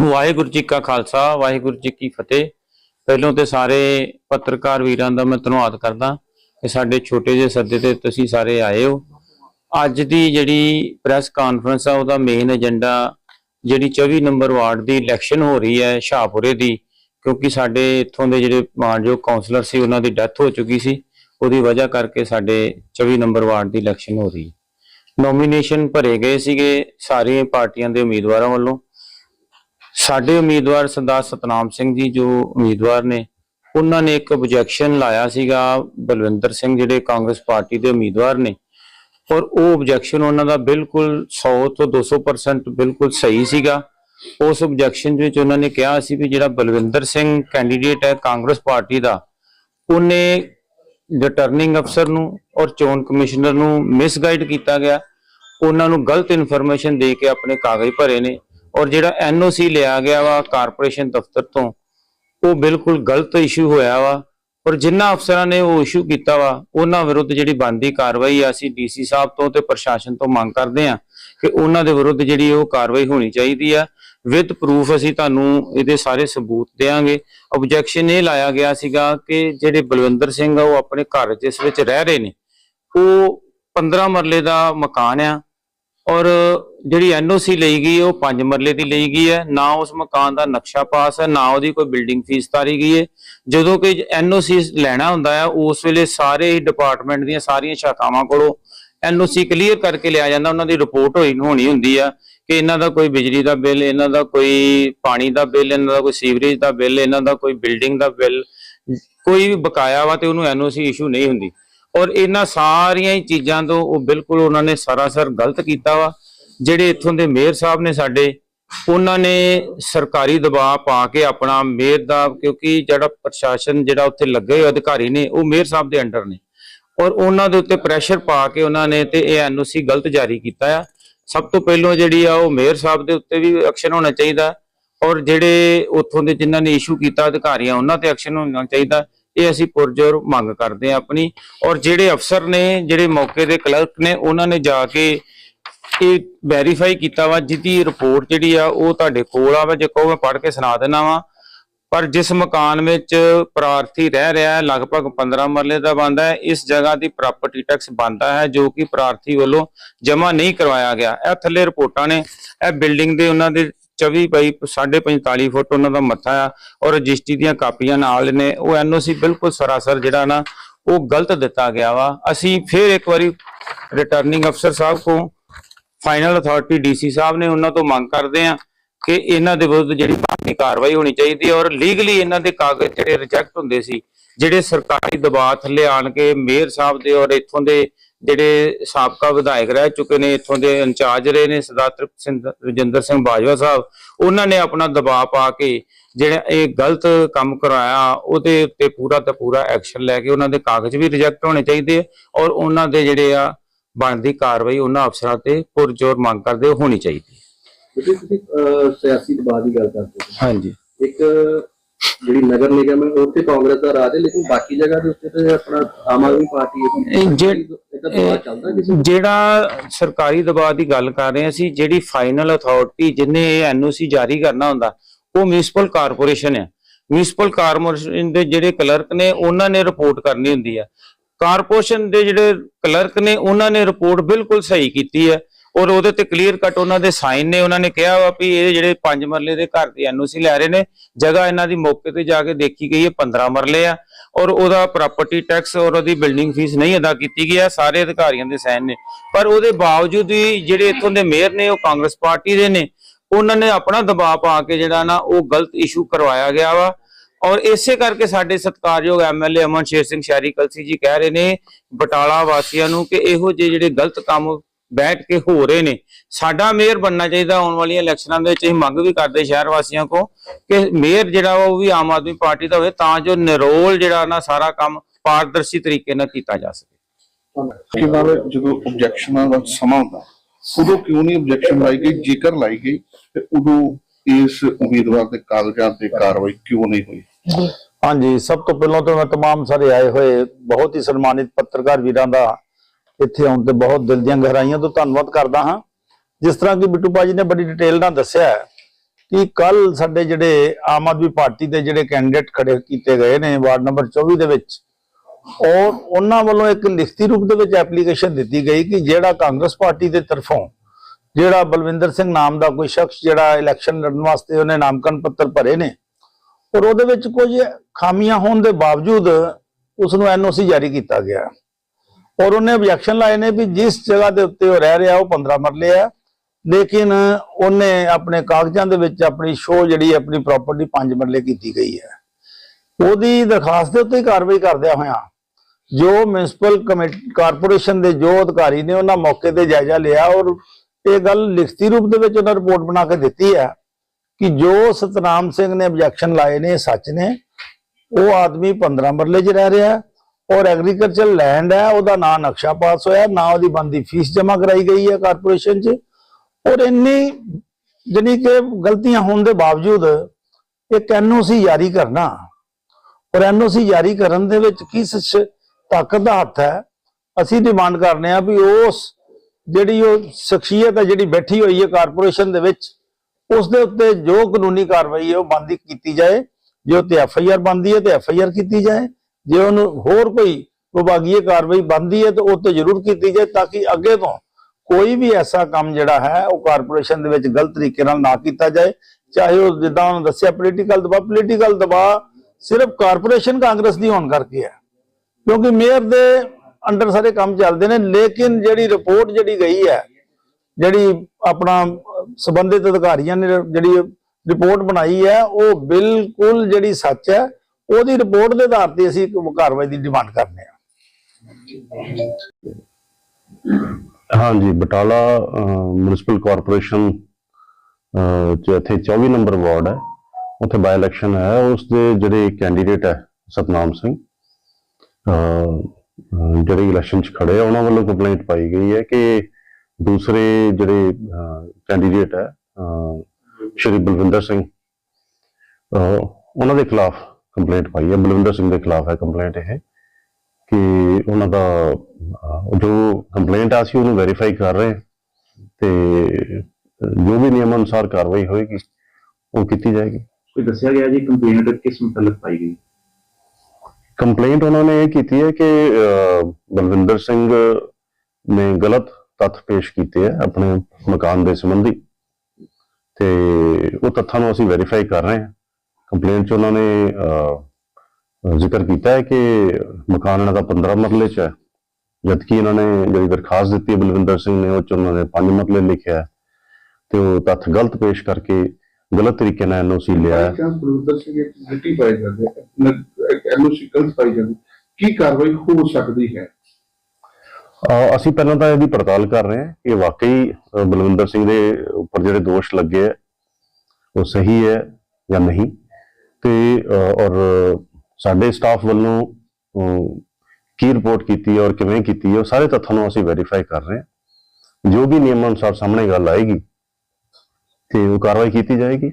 ਵਾਹਿਗੁਰੂ ਜੀ ਕਾ ਖਾਲਸਾ, ਵਾਹਿਗੁਰੂ ਜੀ ਕੀ ਫਤਿਹ। ਪਹਿਲੋਂ ਤੇ ਸਾਰੇ ਪੱਤਰਕਾਰ ਵੀਰਾਂ ਦਾ ਮੈਂ ਧੰਨਵਾਦ ਕਰਦਾ ਕਿ ਸਾਡੇ ਛੋਟੇ ਜਿਹੇ ਸੱਦੇ ਤੇ ਤੁਸੀਂ ਸਾਰੇ ਆਏ ਹੋ। ਅੱਜ ਦੀ ਜਿਹੜੀ ਪ੍ਰੈਸ ਕਾਨਫਰੰਸ ਆ, ਉਹਦਾ ਮੇਨ ਏਜੰਡਾ ਜਿਹੜੀ 24 ਨੰਬਰ ਵਾਰਡ ਦੀ ਇਲੈਕਸ਼ਨ ਹੋ ਰਹੀ ਹੈ ਸ਼ਾਹਪੁਰੇ ਦੀ, ਕਿਉਂਕਿ ਸਾਡੇ ਇੱਥੋਂ ਦੇ ਜਿਹੜੇ ਮਾਨਯੋਗ ਕਾਉਂਸਲਰ ਸੀ, ਉਹਨਾਂ ਦੀ ਡੈਥ ਹੋ ਚੁੱਕੀ ਸੀ। ਉਹਦੀ ਵਜ੍ਹਾ ਕਰਕੇ ਸਾਡੇ 24 ਨੰਬਰ ਵਾਰਡ ਦੀ ਇਲੈਕਸ਼ਨ ਹੋ ਰਹੀ। ਨੋਮੀਨੇਸ਼ਨ ਭਰੇ ਗਏ ਸੀਗੇ ਸਾਰੀਆਂ ਪਾਰਟੀਆਂ ਦੇ ਉਮੀਦਵਾਰਾਂ ਵੱਲੋਂ। ਸਾਡੇ ਉਮੀਦਵਾਰ ਸਰਦਾਰ ਸਤਨਾਮ ਸਿੰਘ ਜੀ ਜੋ ਉਮੀਦਵਾਰ ਨੇ, ਉਹਨਾਂ ਨੇ ਇੱਕ ਆਬਜੈਕਸ਼ਨ ਲਾਇਆ ਸੀਗਾ ਬਲਵਿੰਦਰ ਸਿੰਘ ਜਿਹੜੇ ਕਾਂਗਰਸ ਪਾਰਟੀ ਦੇ ਉਮੀਦਵਾਰ ਨੇ। ਔਰ ਉਹ ਆਬਜੈਕਸ਼ਨ ਉਹਨਾਂ ਦਾ ਬਿਲਕੁਲ 100 ਤੋਂ 200% ਬਿਲਕੁਲ ਸਹੀ ਸੀਗਾ। ਉਸ ਆਬਜੈਕਸ਼ਨ ਵਿੱਚ ਉਹਨਾਂ ਨੇ ਕਿਹਾ ਸੀ ਵੀ ਜਿਹੜਾ ਬਲਵਿੰਦਰ ਸਿੰਘ ਕੈਂਡੀਡੇਟ ਹੈ ਕਾਂਗਰਸ ਪਾਰਟੀ ਦਾ, ਉਹਨੇ ਰਿਟਰਨਿੰਗ ਅਫਸਰ ਨੂੰ ਔਰ ਚੋਣ ਕਮਿਸ਼ਨਰ ਨੂੰ ਮਿਸਗਾਈਡ ਕੀਤਾ ਗਿਆ। ਉਹਨਾਂ ਨੂੰ ਗਲਤ ਇਨਫੋਰਮੇਸ਼ਨ ਦੇ ਕੇ ਆਪਣੇ ਕਾਗਜ਼ ਭਰੇ ਨੇ। ਔਰ ਜਿਹੜਾ ਐਨਓਸੀ ਲਿਆ ਗਿਆ ਵਾ ਕਾਰਪੋਰੇਸ਼ਨ ਦਫ਼ਤਰ ਤੋਂ, ਉਹ ਬਿਲਕੁਲ ਗਲਤ ਇਸ਼ੂ ਹੋਇਆ ਵਾ। ਔਰ ਜਿਨ੍ਹਾਂ ਅਫਸਰਾਂ ਨੇ ਉਹ ਇਸ਼ੂ ਕੀਤਾ ਵਾ, ਉਹਨਾਂ ਵਿਰੁੱਧ ਜਿਹੜੀ ਬੰਦੀ ਕਾਰਵਾਈ ਆ, ਅਸੀਂ ਡੀਸੀ ਸਾਹਿਬ ਤੋਂ ਤੇ ਪ੍ਰਸ਼ਾਸਨ ਤੋਂ ਮੰਗ ਕਰਦੇ ਆ ਕਿ ਉਹਨਾਂ ਦੇ ਵਿਰੁੱਧ ਜਿਹੜੀ ਉਹ ਕਾਰਵਾਈ ਹੋਣੀ ਚਾਹੀਦੀ ਆ। ਵਿਦ ਪ੍ਰੂਫ ਅਸੀਂ ਤੁਹਾਨੂੰ ਇਹਦੇ ਸਾਰੇ ਸਬੂਤ ਦੇਵਾਂਗੇ ਆਬਜੈਕਸ਼ਨ ਇਹ ਲਾਇਆ ਗਿਆ ਸੀਗਾ ਕਿ ਜਿਹੜੇ ਬਲਵਿੰਦਰ ਸਿੰਘ ਆ, ਉਹ ਆਪਣੇ ਘਰ ਜਿਸ ਵਿੱਚ ਰਹਿ ਰਹੇ ਨੇ, ਉਹ 15 ਮਰਲੇ ਦਾ ਮਕਾਨ ਆ। ਔਰ ਜਿਹੜੀ ਐਨਓਸੀ ਲਈ ਗਈ, ਉਹ ਪੰਜ ਮਰਲੇ ਦੀ ਲਈ ਗਈ ਹੈ। ਨਾ ਉਸ ਮਕਾਨ ਦਾ ਨਕਸ਼ਾ ਪਾਸ ਹੈ, ਨਾ ਉਹਦੀ ਕੋਈ ਬਿਲਡਿੰਗ ਫੀਸ ਤਾਰੀ ਗਈ ਹੈ। ਜਦੋਂ ਕਿ ਐਨਓਸੀ ਲੈਣਾ ਹੁੰਦਾ ਹੈ, ਉਸ ਵੇਲੇ ਸਾਰੇ ਹੀ ਡਿਪਾਰਟਮੈਂਟ ਦੀਆਂ ਸਾਰੀਆਂ ਸ਼ਾਖਾਵਾਂ ਕੋਲੋਂ ਐਨਓਸੀ ਕਲੀਅਰ ਕਰਕੇ ਲਿਆ ਜਾਂਦਾ। ਉਹਨਾਂ ਦੀ ਰਿਪੋਰਟ ਹੋਈ, ਹੋਣੀ ਹੁੰਦੀ ਆ ਕਿ ਇਹਨਾਂ ਦਾ ਕੋਈ ਬਿਜਲੀ ਦਾ ਬਿੱਲ, ਇਹਨਾਂ ਦਾ ਕੋਈ ਪਾਣੀ ਦਾ ਬਿੱਲ, ਇਹਨਾਂ ਦਾ ਕੋਈ ਸੀਵਰੇਜ ਦਾ ਬਿੱਲ, ਇਹਨਾਂ ਦਾ ਕੋਈ ਬਿਲਡਿੰਗ ਦਾ ਬਿੱਲ, ਕੋਈ ਵੀ ਬਕਾਇਆ ਵਾ ਤੇ ਉਹਨੂੰ ਐਨਓਸੀ ਇਸ਼ੂ ਨਹੀਂ ਹੁੰਦੀ। ਔਰ ਇਹਨਾਂ ਸਾਰੀਆਂ ਹੀ ਚੀਜ਼ਾਂ ਤੋਂ ਉਹ ਬਿਲਕੁਲ ਉਹਨਾਂ ਨੇ ਸਰਾਸਰ ਗਲਤ ਕੀਤਾ ਵਾ। ਜਿਹੜੇ ਇੱਥੋਂ ਦੇ ਮੇਅਰ ਸਾਹਿਬ ਨੇ ਸਾਡੇ, ਉਹਨਾਂ ਨੇ ਸਰਕਾਰੀ ਦਬਾਅ ਪਾ ਕੇ ਆਪਣਾ ਮੇਅਰ ਦਾ, ਕਿਉਂਕਿ ਜਿਹੜਾ ਪ੍ਰਸ਼ਾਸਨ ਜਿਹੜਾ ਉੱਥੇ ਲੱਗੇ ਹੋਏ ਅਧਿਕਾਰੀ ਨੇ, ਉਹ ਮੇਅਰ ਸਾਹਿਬ ਦੇ ਅੰਡਰ ਨੇ। ਔਰ ਉਹਨਾਂ ਦੇ ਉੱਤੇ ਪ੍ਰੈਸ਼ਰ ਪਾ ਕੇ ਉਹਨਾਂ ਨੇ ਤੇ ਇਹ ਐਨਓਸੀ ਗਲਤ ਜਾਰੀ ਕੀਤਾ ਆ। ਸਭ ਤੋਂ ਪਹਿਲਾਂ ਜਿਹੜੀ ਆ, ਉਹ ਮੇਅਰ ਸਾਹਿਬ ਦੇ ਉੱਤੇ ਵੀ ਐਕਸ਼ਨ ਹੋਣਾ ਚਾਹੀਦਾ। ਔਰ ਜਿਹੜੇ ਉੱਥੋਂ ਦੇ ਜਿਨ੍ਹਾਂ ਨੇ ਇਸ਼ੂ ਕੀਤਾ ਅਧਿਕਾਰੀਆਂ, ਉਹਨਾਂ ਤੇ ਐਕਸ਼ਨ ਹੋਣਾ ਚਾਹੀਦਾ। ਇਹ ਅਸੀਂ ਪੁਰਜੋਰ ਮੰਗ ਕਰਦੇ ਹਾਂ ਆਪਣੀ। ਔਰ ਜਿਹੜੇ ਅਫਸਰ ਨੇ, ਜਿਹੜੇ ਮੌਕੇ ਦੇ ਕਲਰਕ ਨੇ, ਉਹਨਾਂ ਨੇ ਜਾ ਕੇ ਇਹ ਵੈਰੀਫਾਈ ਕੀਤਾ ਵਾ, ਜਿਹਦੀ ਰਿਪੋਰਟ ਜਿਹੜੀ ਆ, ਉਹ ਤੁਹਾਡੇ ਕੋਲ ਆ ਵਾ। ਜੇ ਕਹੋ ਮੈਂ ਪੜ੍ਹ ਕੇ ਸੁਣਾ ਦੇਣਾ ਵਾ। ਪਰ ਜਿਸ ਮਕਾਨ ਵਿੱਚ ਪ੍ਰਾਰਥੀ ਰਹਿ ਰਿਹਾ ਹੈ, ਲਗਭਗ 15 ਮਰਲੇ ਦਾ ਬੰਦਾ ਹੈ, ਇਸ ਜਗ੍ਹਾ ਦੀ ਪ੍ਰਾਪਰਟੀ ਟੈਕਸ ਬੰਦਾ ਹੈ, ਜੋ ਕਿ ਪ੍ਰਾਰਥੀ ਵੱਲੋਂ ਜਮ੍ਹਾਂ ਨਹੀਂ ਕਰਵਾਇਆ ਗਿਆ। ਇਹ ਥੱਲੇ ਰਿਪੋਰਟਾਂ ਨੇ, ਇਹ ਬਿਲਡਿੰਗ ਦੇ ਉਹਨਾਂ ਦੇ 24 ਬਾਈ 45 ਫੁੱਟ ਉਹਨਾਂ ਦਾ ਮੱਥਾ ਆ ਔਰ ਰਜਿਸਟਰੀ ਦੀਆਂ ਕਾਪੀਆਂ ਨਾਲ ਨੇ। ਉਹ ਐਨਓਸੀ ਬਿਲਕੁਲ ਸਰਾਸਰ ਜਿਹੜਾ ਨਾ, ਉਹ ਗਲਤ ਦਿੱਤਾ ਗਿਆ ਵਾ। ਅਸੀਂ ਫਿਰ ਇੱਕ ਵਾਰੀ ਰਿਟਰਨਿੰਗ ਅਫਸਰ ਸਾਹਿਬ ਕੋ ਫਾਈਨਲ ਅਥਾਰਟੀ ਡੀਸੀ ਸਾਹਿਬ ਨੇ ਉਹਨਾਂ ਤੋਂ ਮੰਗ ਕਰਦੇ ਆ ਕਿ ਇਹਨਾਂ ਦੇ ਵਿਰੁੱਧ ਜਿਹੜੀ ਬਣਦੀ ਕਾਰਵਾਈ ਹੋਣੀ ਚਾਹੀਦੀ ਹੈ ਔਰ ਲੀਗਲੀ ਇਹਨਾਂ ਦੇ ਕਾਗਜ਼ ਜਿਹੜੇ ਰਿਜੈਕਟ ਹੁੰਦੇ ਸੀ, ਜਿਹੜੇ ਸਰਕਾਰੀ ਦਬਾਅ ਥੱਲੇ ਆਣ ਕੇ ਮੇਅਰ ਸਾਹਿਬ ਦੇ ਔਰ ਇੱਥੋਂ ਦੇ ਜਿਹੜੇ ਸਾਬਕਾ ਵਿਧਾਇਕ ਰਹਿ ਚੁੱਕੇ ਨੇ ਇੱਥੋਂ ਦੇ ਇੰਚਾਰਜ ਰਹੇ ਨੇ ਸਰਦਾਰ ਤ੍ਰਿਪਤ ਸਿੰਘ ਰਜਿੰਦਰ ਸਿੰਘ ਬਾਜਵਾ ਸਾਹਿਬ ਉਹਨਾਂ ਨੇ ਆਪਣਾ ਦਬਾਅ ਪਾ ਕੇ ਜਿਹੜਾ ਇਹ ਗਲਤ ਕੰਮ ਕਰਾਇਆ ਉਹਦੇ ਉੱਤੇ ਪੂਰਾ ਤੇ ਪੂਰਾ ਐਕਸ਼ਨ ਲੈ ਕੇ ਉਹਨਾਂ ਦੇ ਕਾਗਜ਼ ਵੀ ਰਿਜੈਕਟ ਹੋਣੇ ਚਾਹੀਦੇ ਔਰ ਉਹਨਾਂ ਦੇ ਜਿਹੜੇ ਆ ਬਣਦੀ ਕਾਰਵਾਈ ਉਹਨਾਂ ਅਫਸਰਾਂ ਤੇ ਪੁਰਜੋਰ ਮੰਗ ਕਰਦੇ ਹੋਣੀ ਚਾਹੀਦੀ ਹੈ। ਤੁਸੀਂ ਸਿਆਸੀ ਦਬਾਅ ਦੀ ਗੱਲ ਕਰਦੇ ਹੋ। ਹਾਂਜੀ। ਇੱਕ ਜਿਹੜੀ ਨਗਰ ਨਿਗਮ ਹੈ ਉੱਥੇ ਕਾਂਗਰਸ ਦਾ ਰਾਜ ਹੈ ਲੇਕਿਨ ਬਾਕੀ ਜਗ੍ਹਾ ਦੇ ਉੱਤੇ ਤੇ ਆਪਣਾ ਆਮ ਆਦਮੀ ਪਾਰਟੀ ਹੈ। ਇਹਦਾ ਦਬਾਅ ਚੱਲਦਾ ਕਿਸੇ ਜਿਹੜਾ ਸਰਕਾਰੀ ਦਬਾਅ ਦੀ ਗੱਲ ਕਰ ਰਹੇ ਅਸੀਂ ਜਿਹੜੀ ਫਾਈਨਲ ਅਥਾਰਟੀ ਜਿਹਨੇ ਇਹ ਐਨਓਸੀ ਜਾਰੀ ਕਰਨਾ ਹੁੰਦਾ ਉਹ ਮਿਊਨਿਸਪਲ ਕਾਰਪੋਰੇਸ਼ਨ ਹੈ। ਮਿਊਨਿਸਪਲ ਕਾਰਪੋਰੇਸ਼ਨ ਦੇ ਜਿਹੜੇ ਕਲਰਕ ਨੇ ਉਹਨਾਂ ਨੇ ਰਿਪੋਰਟ ਕਰਨੀ ਹੁੰਦੀ ਹੈ। ਕਾਰਪੋਰੇਸ਼ਨ ਦੇ ਜਿਹੜੇ ਕਲਰਕ ਨੇ ਉਹਨਾਂ ਨੇ ਰਿਪੋਰਟ ਬਿਲਕੁਲ ਸਹੀ ਕੀਤੀ ਹੈ। ਔਰ ਉਹਦੇ ਤੇ ਕਲੀਅਰ ਕੱਟ ਉਹਨਾਂ ਦੇ ਸਾਈਨ ਨੇ, ਉਹਨਾਂ ਨੇ ਕਿਹਾ ਵਾ ਵੀ ਇਹ ਜਿਹੜੇ 5 ਮਰਲੇ ਦੇ ਘਰ ਦੀ ਐਨਓਸੀ ਲੈ ਰਹੇ ਨੇ, ਜਗ੍ਹਾ ਇਹਨਾਂ ਦੀ ਮੌਕੇ ਤੇ ਜਾ ਕੇ ਦੇਖੀ ਗਈ ਹੈ 15 ਮਰਲੇ ਆ ਔਰ ਉਹਦਾ ਪ੍ਰਾਪਰਟੀ ਟੈਕਸ ਔਰ ਉਹਦੀ ਬਿਲਡਿੰਗ ਫੀਸ ਨਹੀਂ ਅਦਾ ਕੀਤੀ ਗਈ ਹੈ ਸਾਰੇ ਅਧਿਕਾਰੀਆਂ ਦੇ ਸਾਈਨ ਨੇ। ਪਰ ਉਹਦੇ ਬਾਵਜੂਦ ਵੀ ਜਿਹੜੇ ਇੱਥੋਂ ਦੇ ਮੇਅਰ ਨੇ, ਉਹ ਕਾਂਗਰਸ ਪਾਰਟੀ ਦੇ ਨੇ, ਉਹਨਾਂ ਨੇ ਆਪਣਾ ਦਬਾਅ ਪਾ ਕੇ ਜਿਹੜਾ ਨਾ ਉਹ ਗਲਤ ਇਸ਼ੂ ਕਰਵਾਇਆ ਗਿਆ ਵਾ। ਔਰ ਇਸੇ ਕਰਕੇ ਸਾਡੇ ਸਤਿਕਾਰਯੋਗ ਐਮਐਲਏ ਅਮਨ ਸ਼ੇਰ ਸਿੰਘ ਸ਼ਹਿਰੀ ਕਲਸੀ ਜੀ ਕਹਿ ਰਹੇ ਨੇ ਬਟਾਲਾ ਵਾਸੀਆਂ ਨੂੰ ਕਿ ਇਹੋ ਜਿਹੇ ਜਿਹੜੇ ਗਲਤ ਕੰਮ ਬੈਠ ਕੇ ਹੋ ਰਹੇ ਨੇ ਸਾਡਾ ਮੇਅਰ ਬਣਨਾ ਚਾਹੀਦਾ ਆਉਣ ਵਾਲੀਆਂ ਇਲੈਕਸ਼ਨਾਂ ਦੇ ਵਿੱਚ ਅਸੀਂ ਮੰਗ ਵੀ ਕਰਦੇ ਸ਼ਹਿਰ ਵਾਸੀਆਂ ਕੋ ਕਿ ਮੇਅਰ ਜਿਹੜਾ ਵਾ ਉਹ ਵੀ ਆਮ ਆਦਮੀ ਪਾਰਟੀ ਦਾ ਹੋਵੇ ਤਾਂ ਜੋ ਨਿਰੋਲ ਜਿਹੜਾ ਨਾ ਸਾਰਾ ਕੰਮ ਪਾਰਦਰਸ਼ੀ ਤਰੀਕੇ ਨਾਲ ਕੀਤਾ ਜਾ ਸਕੇ ਕਿ ਬਾਰੇ ਜਦੋਂ ਆਬਜੈਕਸ਼ਨਾਂ ਦਾ ਸਮਾਂ ਹੁੰਦਾ ਉਦੋਂ ਕਿਉਂ ਨਹੀਂ ਆਬਜੈਕਸ਼ਨ ਲਾਈ ਗਈ ਜੇਕਰ ਲਾਈ ਗਈ ਤੇ ਉਦੋਂ ਇਸ ਉਮੀਦਵਾਰ ਦੇ ਕਾਗਜ਼ਾਤ ਤੇ ਕਾਰਵਾਈ ਕਿਉਂ ਨਹੀਂ ਹੋਈ ਹਾਂਜੀ ਸਭ ਤੋਂ ਪਹਿਲਾਂ ਤਾਂ ਮੈਂ तमाम ਸਾਰੇ ਆਏ ਹੋਏ ਬਹੁਤ ਹੀ ਸਨਮਾਨਿਤ ਪੱਤਰਕਾਰ ਵੀਰਾਂ ਦਾ ਇੱਥੇ ਆਉਣ ਤੇ ਬਹੁਤ ਦਿਲ ਦੀਆਂ ਗਹਿਰਾਈਆਂ ਤੋਂ ਧੰਨਵਾਦ ਕਰਦਾ ਹਾਂ। ਜਿਸ ਤਰ੍ਹਾਂ ਕਿ ਬਿੱਟੂ ਭਾਜੀ ਨੇ ਬੜੀ ਡਿਟੇਲ ਨਾਲ ਦੱਸਿਆ ਕਿ ਕੱਲ ਸਾਡੇ ਜਿਹੜੇ ਆਮ ਆਦਮੀ ਪਾਰਟੀ ਦੇ ਜਿਹੜੇ ਕੈਂਡੀਡੇਟ ਖੜੇ ਕੀਤੇ ਗਏ ਨੇ ਵਾਰਡ ਨੰਬਰ 24 ਦੇ ਵਿੱਚ ਔਰ ਉਹਨਾਂ ਵੱਲੋਂ ਇੱਕ ਲਿਖਤੀ ਰੂਪ ਦੇ ਵਿੱਚ ਐਪਲੀਕੇਸ਼ਨ ਦਿੱਤੀ ਗਈ ਕਿ ਜਿਹੜਾ ਕਾਂਗਰਸ ਪਾਰਟੀ ਦੇ ਤਰਫੋਂ ਜਿਹੜਾ ਬਲਵਿੰਦਰ ਸਿੰਘ ਨਾਮ ਦਾ ਕੋਈ ਸ਼ਖਸ ਜਿਹੜਾ ਇਲੈਕਸ਼ਨ ਲੜਨ ਵਾਸਤੇ ਉਹਨੇ ਨਾਮਕਰਨ ਪੱਤਰ ਭਰੇ ਨੇ, ਔਰ ਉਹਦੇ ਵਿੱਚ ਕੁਝ ਖਾਮੀਆਂ ਹੋਣ ਦੇ ਬਾਵਜੂਦ ਉਸ ਨੂੰ ਐਨਓਸੀ ਜਾਰੀ ਕੀਤਾ ਗਿਆ। ਔਰ ਉਹਨੇ ਆਬਜੈਕਸ਼ਨ ਲਾਏ ਨੇ ਵੀ ਜਿਸ ਜਗ੍ਹਾ ਦੇ ਉੱਤੇ ਉਹ ਰਹਿ ਰਿਹਾ, ਉਹ 15 ਮਰਲੇ ਆ। ਲੇਕਿਨ ਉਹਨੇ ਆਪਣੇ ਕਾਗਜ਼ਾਂ ਦੇ ਵਿੱਚ ਆਪਣੀ ਸ਼ੋਅ ਜਿਹੜੀ ਆਪਣੀ ਪ੍ਰਾਪਰਟੀ 5 ਮਰਲੇ ਕੀਤੀ ਗਈ ਹੈ। ਉਹਦੀ ਦਰਖਾਸਤ ਦੇ ਉੱਤੇ ਕਾਰਵਾਈ ਕਰਦਿਆਂ ਹੋਇਆ ਜੋ ਮਿਊਨਿਸਪਲ ਕਮੇਟੀ ਕਾਰਪੋਰੇਸ਼ਨ ਦੇ ਜੋ ਅਧਿਕਾਰੀ ਨੇ ਉਹਨਾਂ ਮੌਕੇ ਤੇ ਜਾਇਜ਼ਾ ਲਿਆ ਔਰ ਇਹ ਗੱਲ ਲਿਖਤੀ ਰੂਪ ਦੇ ਵਿੱਚ ਉਹਨਾਂ ਰਿਪੋਰਟ ਬਣਾ ਕੇ ਦਿੱਤੀ ਹੈ ਕਿ ਜੋ ਸਤਨਾਮ ਸਿੰਘ ਨੇ ਆਬਜੈਕਸ਼ਨ ਲਾਏ ਨੇ ਸੱਚ ਨੇ। ਉਹ ਆਦਮੀ 15 ਮਰਲੇ 'ਚ ਰਹਿ ਰਿਹਾ ਔਰ ਐਗਰੀਕਲਚਰ ਲੈਂਡ ਹੈ, ਉਹਦਾ ਨਾ ਨਕਸ਼ਾ ਪਾਸ ਹੋਇਆ, ਨਾ ਉਹਦੀ ਬੰਦੀ ਫੀਸ ਜਮ੍ਹਾਂ ਕਰਾਈ ਗਈ ਹੈ ਕਾਰਪੋਰੇਸ਼ਨ 'ਚ। ਔਰ ਇੰਨੀ ਜਾਣੀ ਕਿ ਗਲਤੀਆਂ ਹੋਣ ਦੇ ਬਾਵਜੂਦ ਇੱਕ ਐਨਓਸੀ ਜਾਰੀ ਕਰਨਾ, ਔਰ ਐਨਓਸੀ ਜਾਰੀ ਕਰਨ ਦੇ ਵਿੱਚ ਕਿਸ ਤਾਕਤ ਦਾ ਹੱਥ ਹੈ, ਅਸੀਂ ਡਿਮਾਂਡ ਕਰਨੇ ਆ ਵੀ ਉਸ ਜਿਹੜੀ ਉਹ ਸ਼ਖਸੀਅਤ ਹੈ, ਜਿਹੜੀ ਬੈਠੀ ਹੋਈ ਹੈ ਕਾਰਪੋਰੇਸ਼ਨ ਦੇ ਵਿੱਚ, ਉਸ ਦੇ ਉੱਤੇ ਜੋ ਕਾਨੂੰਨੀ ਕਾਰਵਾਈ ਹੈ, ਉਹ ਬੰਦੀ ਕੀਤੀ ਜਾਏ, ਜੇ ਉਹ ਤੇ ਐਫ ਆਈ ਆਰ ਬੰਦੀ ਹੈ, ਤੇ ਐਫ ਆਈ ਆਰ ਕੀਤੀ ਜਾਏ। ਜੇ ਉਹਨੂੰ ਹੋਰ ਕੋਈ ਵਿਭਾਗੀ ਕਾਰਵਾਈ ਬੰਦੀ ਹੈ ਤਾਂ ਉਹ ਤੇ ਜ਼ਰੂਰ ਕੀਤੀ ਜਾਏ ਤਾਂ ਕਿ ਅੱਗੇ ਤੋਂ ਕੋਈ ਵੀ ਐਸਾ ਕੰਮ ਜਿਹੜਾ ਹੈ ਉਹ ਕਾਰਪੋਰੇਸ਼ਨ ਦੇ ਵਿੱਚ ਗਲਤ ਤਰੀਕੇ ਨਾਲ ਨਾ ਕੀਤਾ ਜਾਏ। ਚਾਹੇ ਉਹ ਜਿੱਦਾਂ ਉਹਨੇ ਦੱਸਿਆ ਪੋਲੀਟੀਕਲ ਦਬਾਅ ਪੋਲੀਟੀਕਲ ਦਬਾਅ ਸਿਰਫ ਕਾਰਪੋਰੇਸ਼ਨ ਕਾਂਗਰਸ ਦੀ ਹੋਣ ਕਰਕੇ ਹੈ। ਕਿਉਂਕਿ ਮੇਅਰ ਦੇ ਅੰਡਰ ਸਾਰੇ ਕੰਮ ਚੱਲਦੇ ਨੇ ਲੇਕਿਨ ਜਿਹੜੀ ਰਿਪੋਰਟ ਜਿਹੜੀ ਗਈ ਹੈ ਜਿਹੜੀ ਆਪਣਾ ਅਹ, ਸੰਬੰਧਿਤ ਅਧਿਕਾਰੀਆਂ ਨੇ ਜਿਹੜੀ ਰਿਪੋਰਟ ਬਣਾਈ ਹੈ ਉਹ ਬਿਲਕੁਲ ਜਿਹੜੀ ਸੱਚ ਹੈ ਉਹਦੀ ਰਿਪੋਰਟ ਦੇ ਆਧਾਰ ਤੇ ਅਸੀਂ ਕਾਰਵਾਈ ਦੀ ਡਿਮਾਂਡ ਕਰਨੇ ਆ। ਹਾਂਜੀ, ਬਟਾਲਾ ਮਿਊਨਿਸਪਲ ਕਾਰਪੋਰੇਸ਼ਨ ਚ ਇੱਥੇ 24 ਨੰਬਰ ਵਾਰਡ ਹੈ। ਉੱਥੇ ਬਾਈ ਇਲੈਕਸ਼ਨ ਹੈ। ਉਸ ਦੇ ਜਿਹੜੇ ਕੈਂਡੀਡੇਟ ਹੈ, ਸਤਨਾਮ ਸਿੰਘ ਜਿਹੜੇ ਇਲੈਕਸ਼ਨ 'ਚ ਖੜੇ ਆ, ਉਹਨਾਂ ਵੱਲੋਂ ਕੰਪਲੇਂਟ ਪਾਈ ਗਈ ਹੈ ਕਿ ਦੂਸਰੇ ਜਿਹੜੇ ਕੈਂਡੀਡੇਟ ਹੈ ਸ਼੍ਰੀ ਬਲਵਿੰਦਰ ਸਿੰਘ ਉਹਨਾਂ ਦੇ ਖਿਲਾਫ ਕੰਪਲੇਂਟ ਪਾਈ ਹੈ। ਬਲਵਿੰਦਰ ਸਿੰਘ ਦੇ ਖਿਲਾਫ ਹੈ ਕੰਪਲੇਂਟ ਇਹ ਕਿ ਉਹਨਾਂ ਦਾ ਜੋ ਕੰਪਲੇਂਟ ਆ ਸੀ ਉਹਨੂੰ ਵੈਰੀਫਾਈ ਕਰ ਰਹੇ ਤੇ ਜੋ ਵੀ ਨਿਯਮ ਅਨੁਸਾਰ ਕਾਰਵਾਈ ਹੋਏਗੀ ਉਹ ਕੀਤੀ ਜਾਏਗੀ। ਕੋਈ ਦੱਸਿਆ ਗਿਆ ਜੀ ਕੰਪਲੇਂਟ ਕਿਸ ਮੁਤਲਕ ਪਾਈ ਗਈ? ਕੰਪਲੇਂਟ ਉਹਨਾਂ ਨੇ ਇਹ ਕੀਤੀ ਹੈ ਕਿ ਬਲਵਿੰਦਰ ਸਿੰਘ ਨੇ ਗਲਤ ਤੱਥ ਪੇਸ਼ ਕੀਤੇ ਹੈ ਆਪਣੇ ਮਕਾਨ ਦੇ ਸੰਬੰਧੀ ਤੇ ਉਹ ਤੱਥਾਂ ਨੂੰ ਅਸੀਂ ਵੈਰੀਫਾਈ ਕਰ ਰਹੇ ਹਾਂ ਕੰਪਲੇਂਟ 'ਚ ਉਹਨਾਂ ਨੇ ਜ਼ਿਕਰ ਕੀਤਾ ਹੈ ਕਿ ਮਕਾਨ ਇਹਨਾਂ ਦਾ 15 ਮਰਲੇ 'ਚ ਹੈ। ਜਦਕਿ ਇਹਨਾਂ ਨੇ ਜਿਹੜੀ ਦਰਖਾਸਤ ਦਿੱਤੀ ਹੈ ਬਲਵਿੰਦਰ ਸਿੰਘ ਨੇ ਉਹ 'ਚ ਉਹਨਾਂ ਨੇ 5 ਮਰਲੇ ਲਿਖਿਆ ਤੇ ਉਹ ਤੱਥ ਗਲਤ ਪੇਸ਼ ਕਰਕੇ ਗਲਤ ਤਰੀਕੇ ਨਾਲ ਐਨਓਸੀ ਲਿਆ ਹੈ। ਚਾਂਸ ਬਲਵਿੰਦਰ ਸਿੰਘ ਇੱਕ ਗਿਲਟੀ ਪਾਈ ਜਾਂਦੇ ਐਨਓਸੀ ਗਲਤ ਪਾਈ ਜਾਂਦੀ ਕੀ ਕਾਰਵਾਈ ਹੋ ਸਕਦੀ ਹੈ? ਅਸੀਂ ਪਹਿਲਾਂ ਤਾਂ ਇਹਦੀ ਪੜਤਾਲ ਕਰ ਰਹੇ ਹਾਂ ਕਿ ਵਾਕਈ ਬਲਵਿੰਦਰ ਸਿੰਘ ਦੇ ਉੱਪਰ ਜਿਹੜੇ ਦੋਸ਼ ਲੱਗੇ ਹੈ ਉਹ ਸਹੀ ਹੈ ਜਾਂ ਨਹੀਂ। ਤੇ ਔਰ ਸਾਡੇ ਸਟਾਫ ਵੱਲੋਂ ਕੀ ਰਿਪੋਰਟ ਕੀਤੀ ਹੈ ਔਰ ਕਿਵੇਂ ਕੀਤੀ ਹੈ, ਉਹ ਸਾਰੇ ਤੱਥਾਂ ਨੂੰ ਅਸੀਂ ਵੈਰੀਫਾਈ ਕਰ ਰਹੇ ਹਾਂ। ਜੋ ਵੀ ਨਿਯਮ ਅਨੁਸਾਰ ਸਾਹਮਣੇ ਗੱਲ ਆਏਗੀ, ਤੇ ਉਹ ਕਾਰਵਾਈ ਕੀਤੀ ਜਾਏਗੀ।